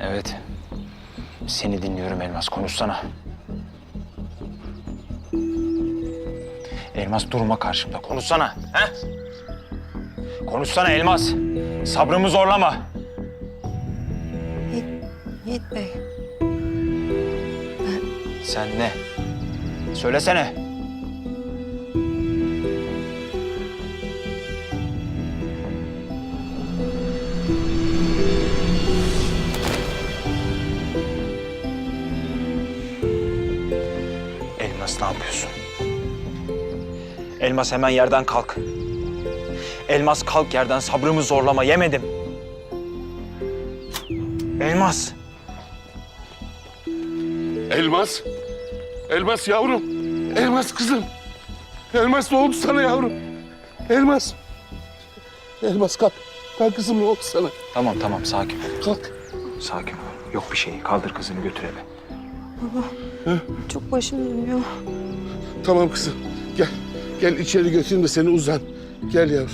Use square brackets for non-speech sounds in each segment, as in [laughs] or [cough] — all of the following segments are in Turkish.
Evet. Seni dinliyorum Elmas. Konuşsana. Elmas durma karşımda. Konuşsana. He? Konuşsana Elmas. Sabrımı zorlama. Yiğit, Yiğit Bey. Sen ne? Söylesene. Elmas ne yapıyorsun? Elmas hemen yerden kalk. Elmas kalk yerden sabrımı zorlama yemedim. Elmas. Elmas. Elmas yavrum. Elmas kızım. Elmas ne oldu sana yavrum? Elmas. Elmas kalk. Kalk kızım ne oldu sana? Tamam tamam sakin ol. Kalk. Sakin ol. Yok bir şey. Kaldır kızını götür eve. Çok başım dönüyor. Tamam kızım. Gel. Gel içeri götüreyim de seni uzan. Gel yavrum.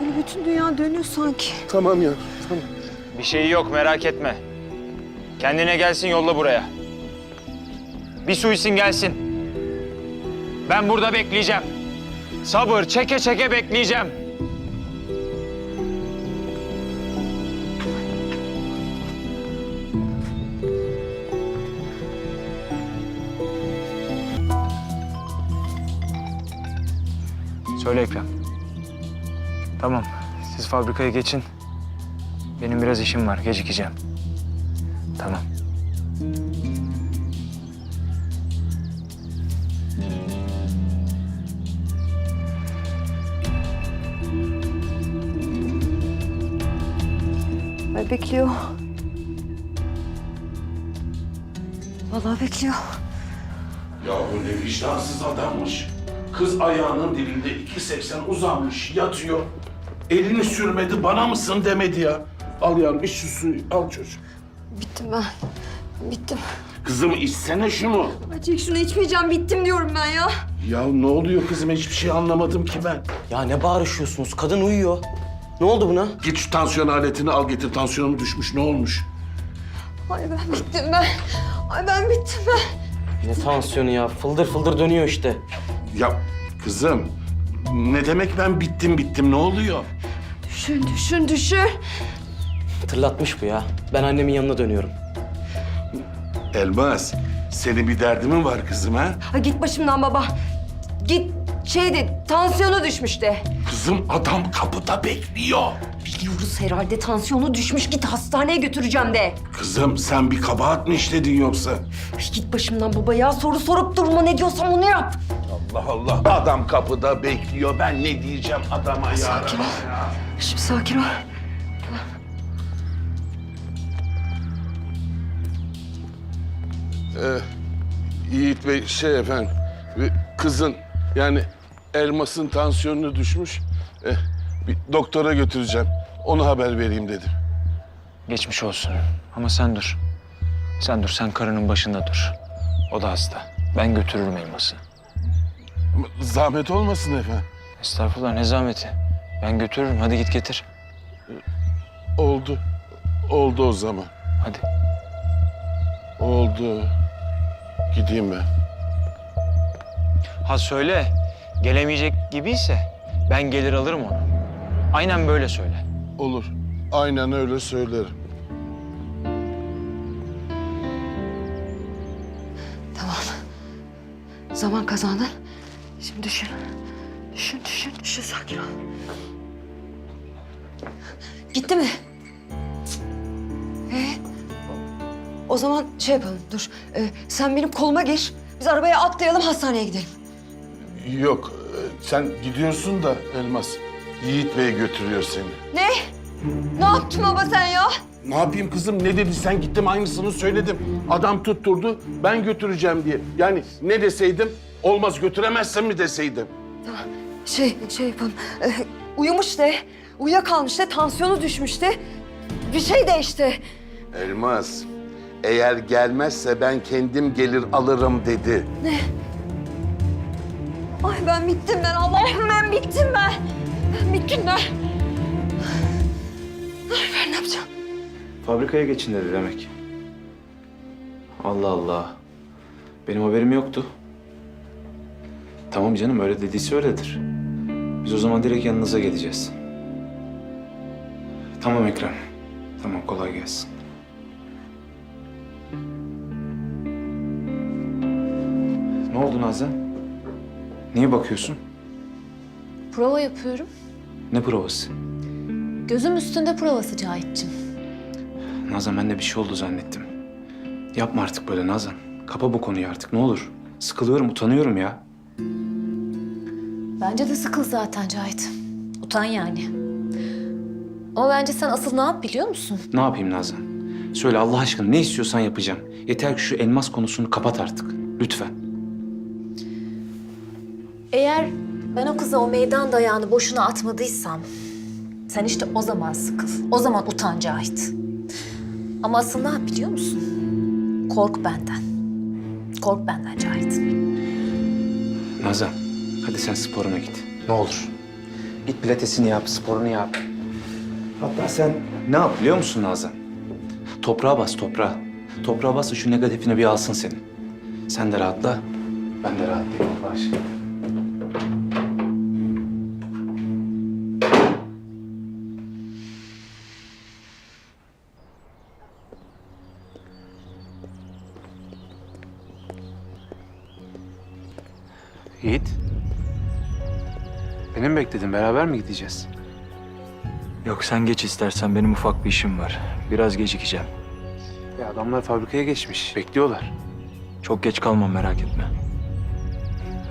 Böyle bütün dünya dönüyor sanki. Tamam yavrum. Tamam. Bir şeyi yok merak etme. Kendine gelsin yolla buraya. Bir su içsin gelsin. Ben burada bekleyeceğim. Sabır çeke çeke bekleyeceğim. Söyle Ekrem. Tamam. Siz fabrikaya geçin. Benim biraz işim var. Gecikeceğim. Tamam. Ay bekliyor. Vallahi bekliyor. Ya bu ne vicdansız adammış. Kız ayağının dibinde 2.80 uzanmış, yatıyor. Elini sürmedi, bana mısın demedi ya. Al yavrum, iç şu suyu, al çocuğum. Bittim ben. Bittim. Kızım içsene şunu. Ay çek şunu içmeyeceğim. Bittim diyorum ben ya. Ya ne oluyor kızım? Hiçbir şey anlamadım ki ben. Ya ne bağırışıyorsunuz? Kadın uyuyor. Ne oldu buna? Git şu tansiyon aletini al getir. Tansiyonum düşmüş. Ne olmuş? Ay ben bittim ben. Ay ben bittim ben. Ne tansiyonu ya? Fıldır fıldır dönüyor işte. Ya kızım ne demek ben bittim bittim ne oluyor? Düşün düşün düşün. Tırlatmış bu ya. Ben annemin yanına dönüyorum. Elmas senin bir derdimin var kızım ha? Ay git başımdan baba. Git şey de tansiyonu düşmüş de. Kızım adam kapıda bekliyor. Biliyoruz herhalde tansiyonu düşmüş. Git hastaneye götüreceğim de. Kızım sen bir kabahat mı işledin yoksa? Ay git başımdan baba ya. Soru sorup durma. Ne diyorsam onu yap. Allah Allah adam kapıda bekliyor. Ben ne diyeceğim adama ya? Sakin ol. Şimdi sakin ol. Yiğit Bey şey efendim kızın yani elmasın tansiyonunu düşmüş. Eh, bir doktora götüreceğim. Onu haber vereyim dedim. Geçmiş olsun. Ama sen dur. Sen dur. Sen karının başında dur. O da hasta. Ben götürürüm elması. Zahmet olmasın efendim. Estağfurullah ne zahmeti. Ben götürürüm. Hadi git getir. Oldu. Oldu o zaman. Hadi. Oldu. Gideyim ben. Ha söyle. Gelemeyecek gibiyse ben gelir alırım onu. Aynen böyle söyle. Olur. Aynen öyle söylerim. Tamam. Zaman kazandın. Düşün. Düşün, düşün, düşün. Sakin ol. Gitti mi? Ee, o zaman şey yapalım, dur. Ee, sen benim koluma gir. Biz arabaya atlayalım, hastaneye gidelim. Yok. e, Sen gidiyorsun da Elmas. Yiğit Bey götürüyor seni. Ne? Ne yaptın baba sen ya? Ne yapayım kızım? Ne dedi? Sen gittim aynısını söyledim. Adam tutturdu. Ben götüreceğim diye. Yani ne deseydim? Olmaz götüremezsen mi deseydim? Şey, şey yapalım. Ee, uyumuş de, uyuyakalmış de, tansiyonu düşmüş de. Bir şey değişti. Elmas, eğer gelmezse ben kendim gelir alırım dedi. Ay ben bittim ben Allah'ım ben bittim ben. Ben bittim ben. Ay ben ne yapacağım? Fabrikaya geçin dedi demek. Allah Allah. Benim haberim yoktu. Tamam canım öyle dediyse öyledir. Biz o zaman direkt yanınıza geleceğiz. Tamam Ekrem. Tamam kolay gelsin. Ne oldu Nazan? Niye bakıyorsun? Prova yapıyorum. Ne provası? Gözüm üstünde provası Cahit'cim. Nazan ben de bir şey oldu zannettim. Yapma artık böyle Nazan. Kapa bu konuyu artık ne olur. Sıkılıyorum, utanıyorum ya. Bence de sıkıl zaten Cahit. Utan yani. Ama bence sen asıl ne yap biliyor musun? Ne yapayım Nazan? Söyle Allah aşkına ne istiyorsan yapacağım. Yeter ki şu elmas konusunu kapat artık. Lütfen. Eğer ben o kıza o meydan dayağını boşuna atmadıysam... ...sen işte o zaman sıkıl. O zaman utan Cahit. Ama asıl ne yap biliyor musun? Kork benden. Kork benden Cahit. Nazan, hadi sen sporuna git. Ne olur. Git pilatesini yap, sporunu yap. Hatta sen ne yap biliyor musun Nazan? Toprağa bas, toprağa. Toprağa bas şu negatifini bir alsın senin. Sen de rahatla, ben de rahatlayayım Allah. Yiğit. Beni mi bekledin? Beraber mi gideceğiz? Yok sen geç istersen benim ufak bir işim var. Biraz gecikeceğim. Ya adamlar fabrikaya geçmiş. Bekliyorlar. Çok geç kalmam merak etme.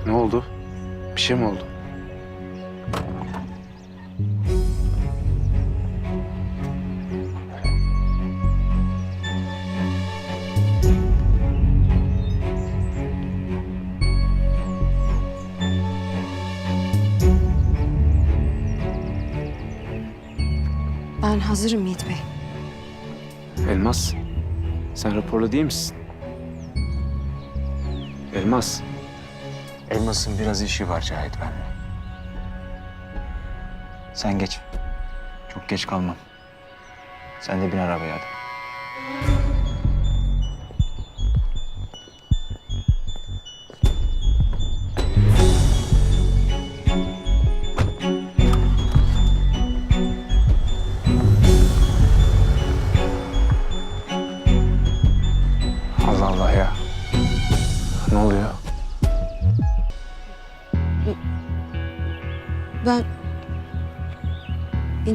Ne oldu? Bir şey mi oldu? Ben hazırım Yiğit Bey. Elmas, sen raporlu değil misin? Elmas, Elmas'ın biraz işi var Cahit benimle. Sen geç. Çok geç kalmam. Sen de bin arabaya hadi.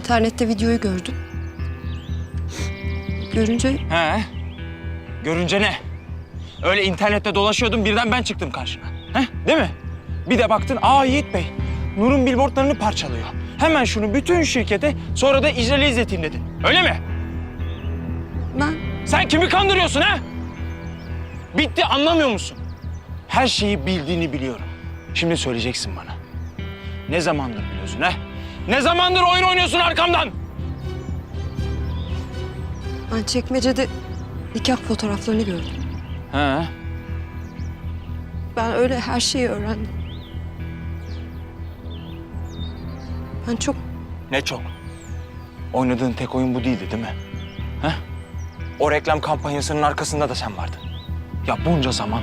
İnternette videoyu gördüm. Görünce He? Görünce ne? Öyle internette dolaşıyordun birden ben çıktım karşına. He? Değil mi? Bir de baktın aa Yiğit Bey, Nur'un billboardlarını parçalıyor. Hemen şunu bütün şirkete sonra da icrali izleteyim dedin. Öyle mi? ben Sen kimi kandırıyorsun ha? Bitti anlamıyor musun? Her şeyi bildiğini biliyorum. Şimdi söyleyeceksin bana. Ne zamandır biliyorsun ha? Ne zamandır oyun oynuyorsun arkamdan? ben çekmecede nikah fotoğraflarını gördüm. He? Ben öyle her şeyi öğrendim. Ben çok Ne çok? Oynadığın tek oyun bu değildi değil mi? He? O reklam kampanyasının arkasında da sen vardın. Ya bunca zaman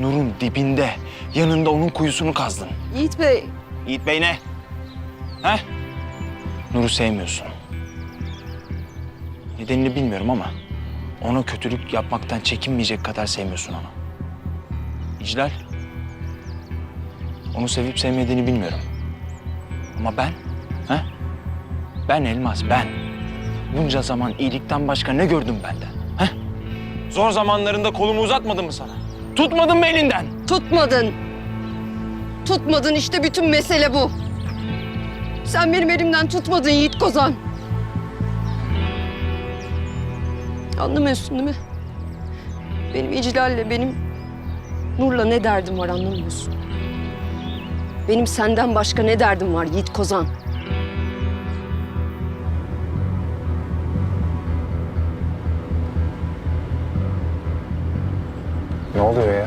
Nur'un dibinde, yanında onun kuyusunu kazdın. Yiğit Bey Yiğit Bey ne? He? Nur'u sevmiyorsun. Nedenini bilmiyorum ama ona kötülük yapmaktan çekinmeyecek kadar sevmiyorsun onu. İclal. Onu sevip sevmediğini bilmiyorum. Ama ben, he? Ben Elmas, ben. Bunca zaman iyilikten başka ne gördüm benden? He? Zor zamanlarında kolumu uzatmadım mı sana? Tutmadın mı elinden? tutmadın. Tutmadın işte bütün mesele bu. Sen benim elimden tutmadın Yiğit Kozan. Anlamıyorsun değil mi? Benim İclal'le benim Nur'la ne derdim var anlamıyorsun. Benim senden başka ne derdim var Yiğit Kozan? Ne oluyor ya?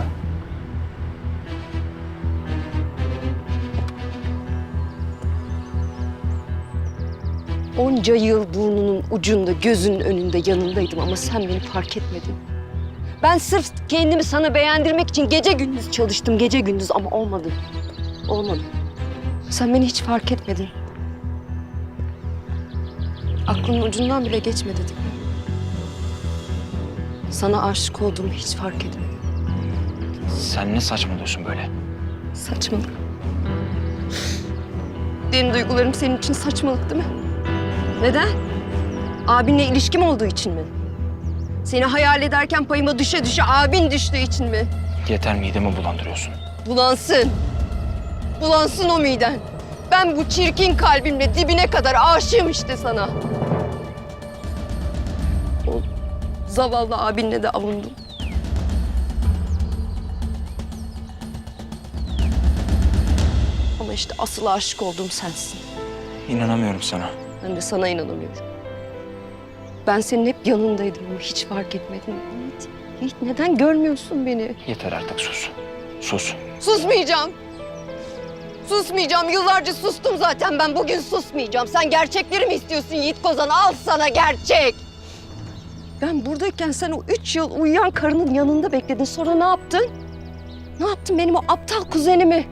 Onca yıl burnunun ucunda, gözünün önünde yanındaydım ama sen beni fark etmedin. Ben sırf kendimi sana beğendirmek için gece gündüz çalıştım, gece gündüz ama olmadı. Olmadı. Sen beni hiç fark etmedin. Aklının ucundan bile geçmedi değil mi? Sana aşık olduğumu hiç fark etmedim. Sen ne saçmalıyorsun böyle? Saçmalık. Benim duygularım senin için saçmalık değil mi? Neden? Abinle ilişkim olduğu için mi? Seni hayal ederken payıma düşe düşe abin düştüğü için mi? Yeter midemi bulandırıyorsun. Bulansın. Bulansın o miden. Ben bu çirkin kalbimle dibine kadar aşığım işte sana. O zavallı abinle de avundum. Ama işte asıl aşık olduğum sensin. İnanamıyorum sana. Ben de sana inanamıyorum. Ben senin hep yanındaydım ama hiç fark etmedin. Yiğit, Yiğit neden görmüyorsun beni? Yeter artık sus. Sus. Susmayacağım. Susmayacağım. Yıllarca sustum zaten ben. Bugün susmayacağım. Sen gerçekleri mi istiyorsun Yiğit Kozan? Al sana gerçek. Ben buradayken sen o üç yıl uyuyan karının yanında bekledin. Sonra ne yaptın? Ne yaptın benim o aptal kuzenimi?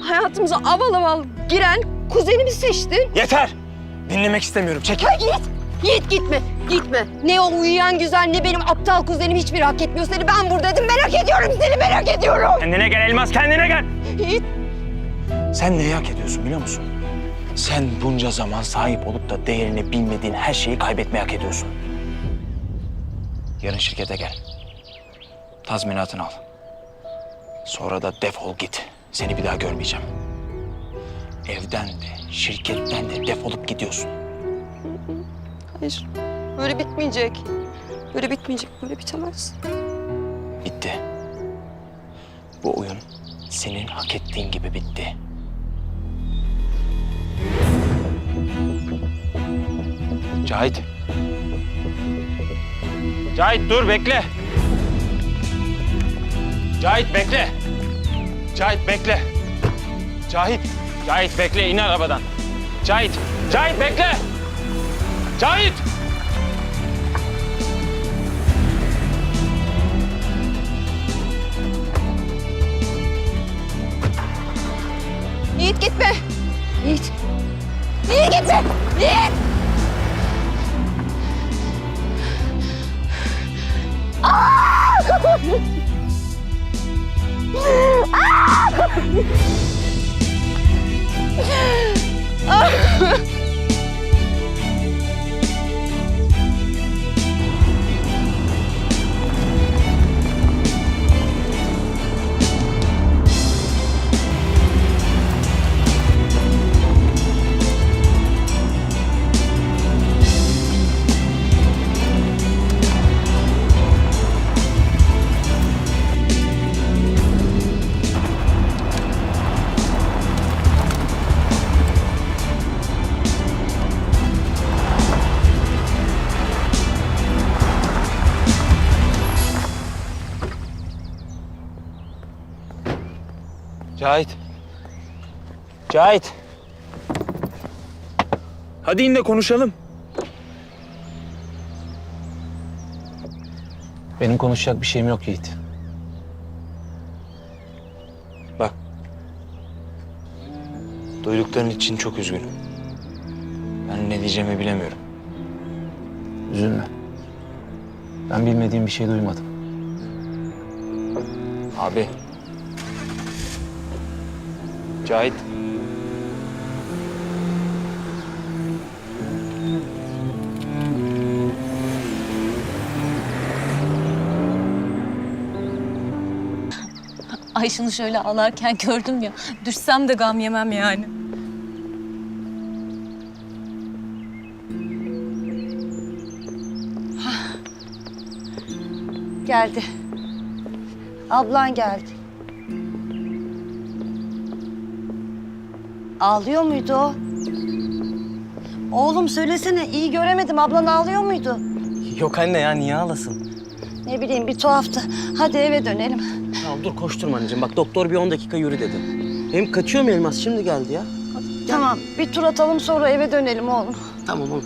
Hayatımıza aval aval giren kuzenimi seçtin. Yeter! Dinlemek istemiyorum. Çekil. Ay Yiğit! Yiğit gitme, gitme. Ne o uyuyan güzel ne benim aptal kuzenim hiçbir hak etmiyor seni. Ben buradaydım merak ediyorum seni merak ediyorum. Kendine gel Elmas, kendine gel. Yiğit Sen neyi hak ediyorsun biliyor musun? Sen bunca zaman sahip olup da değerini bilmediğin her şeyi kaybetmeyi hak ediyorsun. Yarın şirkete gel. Tazminatını al. Sonra da defol git. Seni bir daha görmeyeceğim. Evden de, şirketten de defolup gidiyorsun. Hayır. Böyle bitmeyecek. Böyle bitmeyecek. Böyle bitemez. Bitti. Bu oyun senin hak ettiğin gibi bitti. Cahit. Cahit dur bekle. Cahit bekle. Cahit bekle. Cahit. Cahit bekle in arabadan. Cahit. Cahit bekle. Cahit. Yiğit gitme. Yiğit. Yiğit gitme. Yiğit. [laughs] Ah! Cahit. Cahit. Hadi in de konuşalım. Benim konuşacak bir şeyim yok Yiğit. Bak. Duydukların için çok üzgünüm. Ben ne diyeceğimi bilemiyorum. Üzülme. Ben bilmediğim bir şey duymadım. Abi. Cahit. Ay şunu şöyle ağlarken gördüm ya. Düşsem de gam yemem yani. Geldi. Ablan geldi. Ağlıyor muydu o? Oğlum söylesene iyi göremedim. Ablan ağlıyor muydu? Yok anne ya niye ağlasın? Ne bileyim bir tuhaftı. Hadi eve dönelim. Tamam dur koşturma anneciğim. Bak doktor bir 10 dakika yürü dedi. Hem kaçıyor mu Elmas? Şimdi geldi ya. Tamam bir tur atalım sonra eve dönelim oğlum. Tamam olur.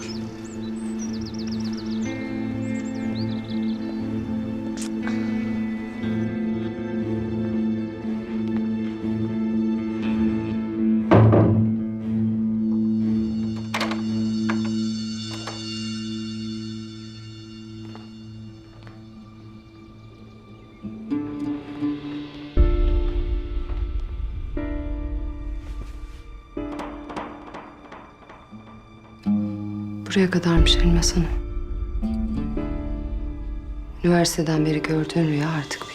Buraya kadarmış Elmas Hanım. Üniversiteden beri gördüğün rüya artık bitti.